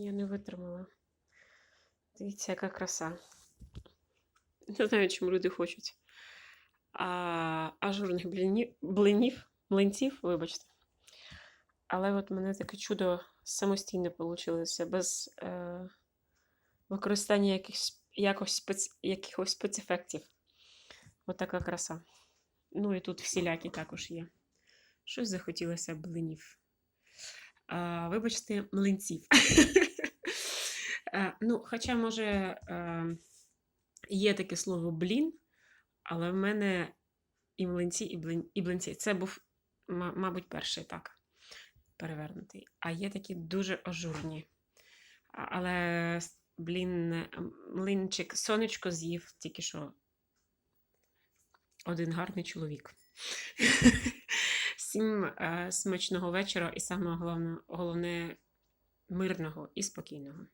Я не витримала. Дивіться, яка краса. Не знаю, чому люди хочуть. А, ажурних блинів, млинців, вибачте. Але от мене таке чудо самостійне вийшло, без е, використання якихось, якось спец, якихось спецефектів. От така краса. Ну і тут всілякі також є. Щось захотілося блинів. А, вибачте, млинців. Е, ну, хоча, може, е, є таке слово блін, але в мене і млинці, і, блин, і блинці. Це був, мабуть, перший так перевернутий. А є такі дуже ажурні. Але, блін, млинчик сонечко з'їв тільки що один гарний чоловік. Всім е, смачного вечора і саме головне мирного і спокійного.